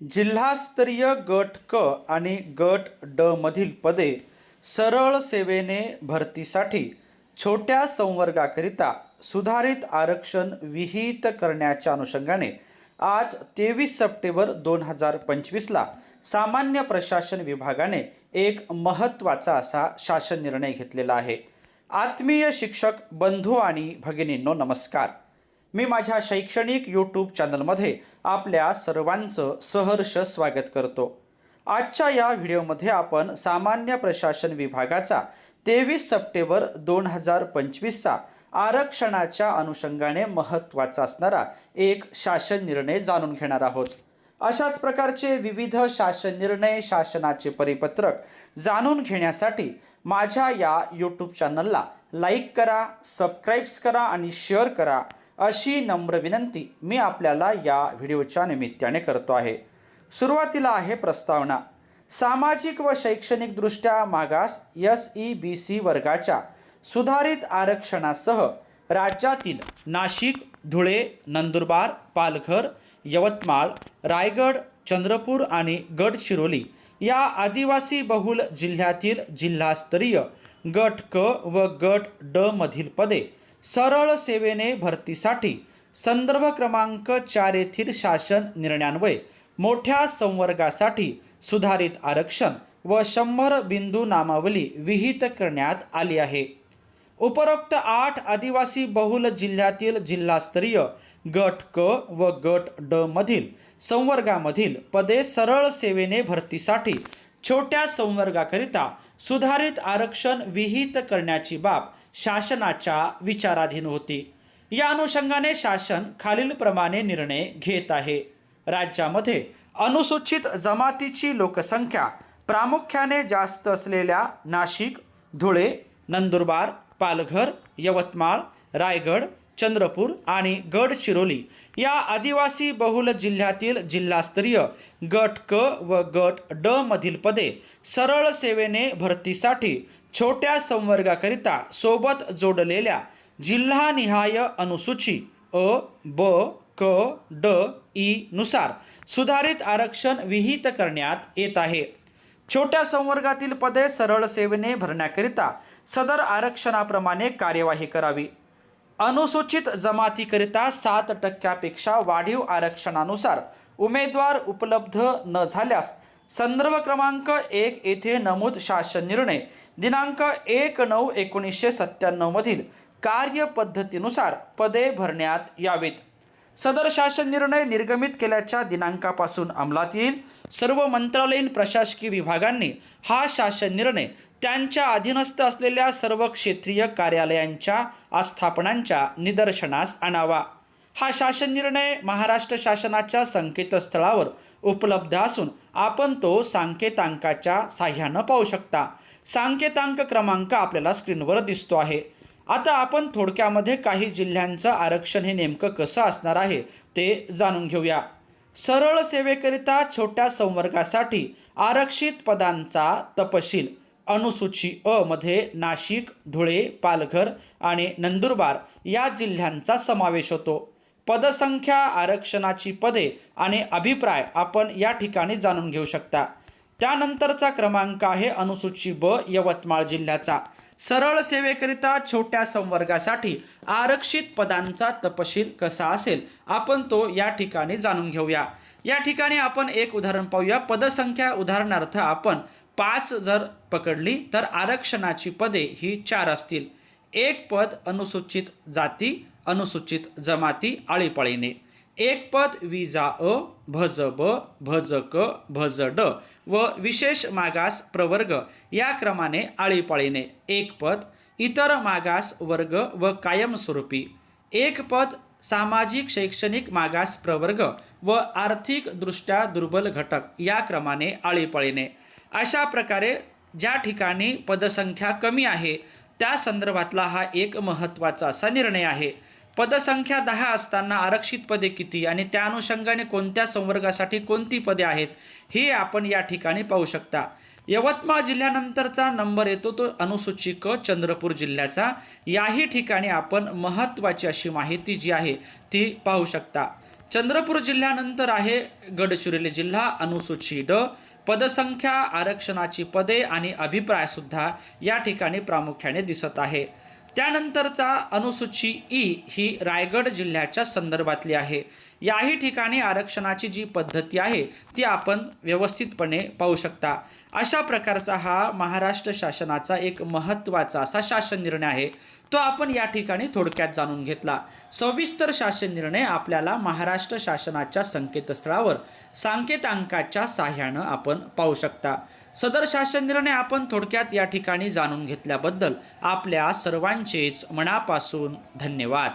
जिल्हास्तरीय गट क आणि गट ड मधील पदे सरळ सेवेने भरतीसाठी छोट्या संवर्गाकरिता सुधारित आरक्षण विहित करण्याच्या अनुषंगाने आज तेवीस सप्टेंबर दोन हजार पंचवीसला सामान्य प्रशासन विभागाने एक महत्त्वाचा असा शासन निर्णय घेतलेला आहे. आत्मीय शिक्षक बंधू आणि भगिनींनो नमस्कार. मी माझ्या शैक्षणिक यूट्यूब चॅनलमध्ये आपल्या सर्वांचं सहर्ष स्वागत करतो. आजच्या या व्हिडिओमध्ये आपण सामान्य प्रशासन विभागाचा तेवीस सप्टेंबर दोन हजार पंचवीसचा आरक्षणाच्या अनुषंगाने महत्त्वाचा असणारा एक शासन निर्णय जाणून घेणार आहोत. अशाच प्रकारचे विविध शासन निर्णय शासनाचे परिपत्रक जाणून घेण्यासाठी माझ्या या यूट्यूब चॅनलला लाईक करा सबस्क्राईब्स करा आणि शेअर करा. अशी नम्र विनंती मी आपल्याला या व्हिडिओच्या निमित्ताने करतो आहे. सुरुवातीला आहे प्रस्तावना. सामाजिक व शैक्षणिकदृष्ट्या मागास एस ई बी सी वर्गाच्या सुधारित आरक्षणासह राज्यातील नाशिक धुळे नंदुरबार पालघर यवतमाळ रायगड चंद्रपूर आणि गडचिरोली या आदिवासी बहुल जिल्ह्यातील जिल्हास्तरीय गट क व गट ड मधील पदे सरळ सेवेने भरतीसाठी संदर्भ क्रमांक चार येथील शासन निर्णयान्वये मोठ्या संवर्गासाठी सुधारित आरक्षण व शंभर बिंदू नामावली विहित करण्यात आली आहे. उपरोक्त आठ आदिवासी बहुल जिल्ह्यातील जिल्हास्तरीय गट क व गट ड मधील संवर्गामधील पदे सरळ सेवेने भरतीसाठी छोट्या संवर्गाकरिता सुधारित आरक्षण विहित करण्याची बाब शासनाच्या विचाराधीन होती. या अनुषंगाने शासन खालीलप्रमाणे निर्णय घेत आहे. राज्यामध्ये अनुसूचित जमातीची लोकसंख्या प्रामुख्याने जास्त असलेल्या नाशिक धुळे नंदुरबार पालघर यवतमाळ रायगड चंद्रपूर आणि गडचिरोली या आदिवासी बहुल जिल्ह्यातील जिल्हास्तरीय गट क व गट ड मधील पदे सरळ सेवेने भरतीसाठी छोट्या संवर्गाकरिता सोबत जोडलेल्या जिल्हानिहाय अनुसूची अ ब क ड ई नुसार सुधारित आरक्षण विहित करण्यात येत आहे. छोट्या संवर्गातील पदे सरळ सेवेने भरण्याकरिता सदर आरक्षणाप्रमाणे कार्यवाही करावी. अनुसूचित जमातीकरिता सात टक्क्यापेक्षा वाढीव आरक्षणानुसार उमेदवार उपलब्ध न झाल्यास संदर्भ क्रमांक एक येथे नमूद शासन निर्णय. दिनांक एक नऊ एकोणीसशे सत्त्याण्णवमधील कार्यपद्धतीनुसार पदे भरण्यात यावीत. सदर शासन निर्णय निर्गमित केल्याच्या दिनांकापासून अंमलात येईल. सर्व मंत्रालयीन प्रशासकीय विभागांनी हा शासन निर्णय त्यांच्या अधीनस्थ असलेल्या सर्व क्षेत्रीय कार्यालयांच्या आस्थापनांच्या निदर्शनास आणावा. हा शासन निर्णय महाराष्ट्र शासनाच्या संकेतस्थळावर उपलब्ध असून आपण तो सांकेतांकाच्या साह्यानं पाहू शकता. सांकेतांक क्रमांक आपल्याला स्क्रीनवर दिसतो आहे. आता आपण थोडक्यामध्ये काही जिल्ह्यांचं आरक्षण हे नेमकं कसं असणार आहे ते जाणून घेऊया. सरळ सेवेकरिता छोट्या संवर्गासाठी आरक्षित पदांचा तपशील अनुसूची अ मध्ये नाशिक धुळे पालघर आणि नंदुरबार या जिल्ह्यांचा समावेश होतो. पदसंख्या आरक्षणाची पदे आणि अभिप्राय आपण या ठिकाणी जाणून घेऊ शकता. त्यानंतरचा क्रमांक आहे अनुसूची ब यवतमाळ जिल्ह्याचा. सरळ सेवेकरिता छोट्या संवर्गासाठी आरक्षित पदांचा तपशील कसा असेल आपण तो या ठिकाणी जाणून घेऊया. या ठिकाणी आपण एक उदाहरण पाहूया. पदसंख्या उदाहरणार्थ आपण पाच जर पकडली तर आरक्षणाची पदे ही चार असतील. एक पद अनुसूचित जाती अनुसूचित जमाती आळीपाळीने. एक पद विजा अ भज ब भज क भज ड व विशेष मागास प्रवर्ग या क्रमाने आळीपाळीने. एक पद इतर मागास वर्ग व कायमस्वरूपी. एक पद सामाजिक शैक्षणिक मागास प्रवर्ग व आर्थिकदृष्ट्या दुर्बल घटक या क्रमाने आळीपाळीने. अशा प्रकारे ज्या ठिकाणी पदसंख्या कमी आहे त्या संदर्भातला हा एक महत्त्वाचा असा निर्णय आहे. पदसंख्या दहा असताना आरक्षित पदे किती आणि त्या अनुषंगाने कोणत्या संवर्गासाठी कोणती पदे आहेत हे आपण या ठिकाणी पाहू शकता. यवतमाळ जिल्ह्यानंतरचा नंबर येतो तो अनुसूची क चंद्रपूर जिल्ह्याचा. याही ठिकाणी आपण महत्त्वाची अशी माहिती जी आहे ती पाहू शकता. चंद्रपूर जिल्ह्यानंतर आहे गडचिरोली जिल्हा अनुसूची ड पदसंख्या आरक्षणाची पदे आणि अभिप्राय सुद्धा या ठिकाणी प्रामुख्याने दिसत आहे. त्यानंतरचा अनुसूची ई ही रायगड जिल्ह्याच्या संदर्भातली आहे. याही ठिकाणी आरक्षणाची जी पद्धती आहे ती आपण व्यवस्थितपणे पाहू शकता. अशा प्रकारचा हा महाराष्ट्र शासनाचा एक महत्त्वाचा असा शासन निर्णय आहे. तो आपण या ठिकाणी थोडक्यात जाणून घेतला. सविस्तर शासन निर्णय आपल्याला महाराष्ट्र शासनाच्या संकेतस्थळावर सांकेतांकाच्या साह्यानं आपण पाहू शकता. सदर शासन निर्णय आपण थोडक्यात या ठिकाणी जाणून घेतल्याबद्दल आपल्या सर्वांचेच मनापासून धन्यवाद.